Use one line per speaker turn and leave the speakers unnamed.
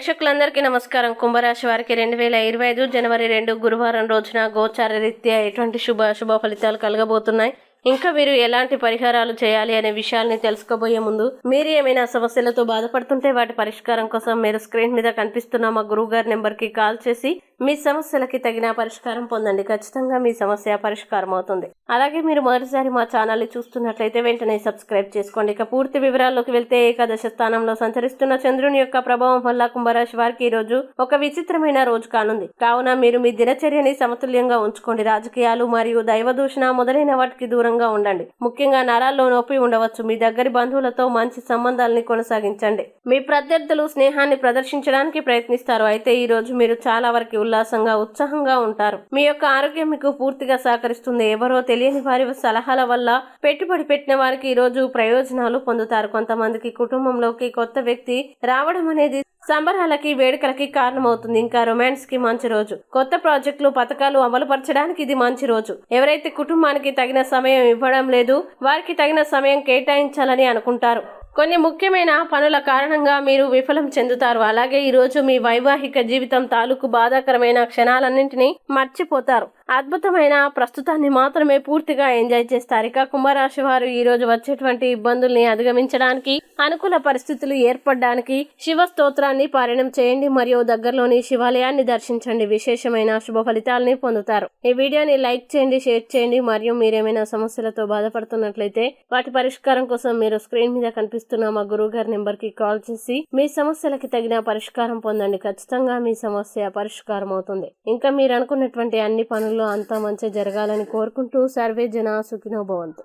ప్రేక్షకులందరికీ నమస్కారం. కుంభరాశి వారికి రెండు వేల ఇరవై ఐదు జనవరి రెండు గురువారం రోజున గోచార రీత్యా ఎటువంటి శుభ అశుభ ఫలితాలు కలగబోతున్నాయి? ఇంకా మీరు ఎలాంటి పరిహారాలు చేయాలి అనే విషయాల్ని తెలుసుకోబోయే ముందు మీరు ఏమైనా సమస్యలతో బాధపడుతుంటే వాటి పరిష్కారం కోసం మీరు స్క్రీన్ మీద కనిపిస్తున్న మా గురువు గారి నెంబర్కి కాల్ చేసి మీ సమస్యలకి తగిన పరిష్కారం పొందండి. ఖచ్చితంగా మీ సమస్య పరిష్కారం అవుతుంది. అలాగే మీరు మొదటిసారి మా ఛానల్ని చూస్తున్నట్లయితే వెంటనే సబ్స్క్రైబ్ చేసుకోండి. ఇక పూర్తి వివరాల్లోకి వెళ్తే ఏకాదశ స్థానంలో సంచరిస్తున్న చంద్రుని యొక్క ప్రభావం వల్ల కుంభరాశి వారికి ఈ రోజు ఒక విచిత్రమైన రోజు కానుంది. కావున మీరు మీ దినచర్యని సమతుల్యంగా ఉంచుకోండి. రాజకీయాలు మరియు దైవ దూషణ మొదలైన వాటికి దూరంగా ఉండండి. ముఖ్యంగా నరాల్లో నొప్పి ఉండవచ్చు. మీ దగ్గరి బంధువులతో మంచి సంబంధాలని కొనసాగించండి. మీ ప్రత్యర్థులు స్నేహాన్ని ప్రదర్శించడానికి ప్రయత్నిస్తారు. అయితే ఈ రోజు మీరు చాలా వరకు ఉల్లాసంగా ఉత్సాహంగా ఉంటారు. మీ యొక్క ఆరోగ్యం మీకు పూర్తిగా సహకరిస్తుంది. ఎవరో తెలియని వారి సలహాల వల్ల పెట్టుబడి పెట్టిన వారికి ఈరోజు ప్రయోజనాలు పొందుతారు. కొంతమందికి కుటుంబంలోకి కొత్త వ్యక్తి రావడం అనేది సంబరాలకి వేడుకలకి కారణమవుతుంది. ఇంకా రొమాన్స్కి మంచి రోజు. కొత్త ప్రాజెక్టులు పథకాలు అమలు పరచడానికి ఇది మంచి రోజు. ఎవరైతే కుటుంబానికి తగిన సమయం ఇవ్వడం లేదు వారికి తగిన సమయం కేటాయించాలని అనుకుంటారు. కొన్ని ముఖ్యమైన పనుల కారణంగా మీరు విఫలం చెందుతారు. అలాగే ఈరోజు మీ వైవాహిక జీవితం తాలూకు బాధాకరమైన క్షణాలన్నింటినీ మర్చిపోతారు. అద్భుతమైన ప్రస్తుతాన్ని మాత్రమే పూర్తిగా ఎంజాయ్ చేస్తారు. ఇక కుంభరాశి వారు ఈరోజు వచ్చేటువంటి ఇబ్బందుల్ని అధిగమించడానికి అనుకూల పరిస్థితులు ఏర్పడడానికి శివ స్తోత్రాన్ని పారాయణం చేయండి మరియు దగ్గరలోని శివాలయాన్ని దర్శించండి. విశేషమైన శుభ ఫలితాలని పొందుతారు. ఈ వీడియోని లైక్ చేయండి షేర్ చేయండి. మరియు మీరేమైనా సమస్యలతో బాధపడుతున్నట్లయితే వాటి పరిష్కారం కోసం మీరు స్క్రీన్ మీద కనిపిస్తున్న మా గురువు గారి నెంబర్కి కాల్ చేసి మీ సమస్యలకి తగిన పరిష్కారం పొందండి. ఖచ్చితంగా మీ సమస్య పరిష్కారం అవుతుంది ఇంకా మీరు అనుకున్నటువంటి అన్ని పనుల్లో అంతా మంచి జరగాలని కోరుకుంటూ సర్వే జన సుఖినోభవంతు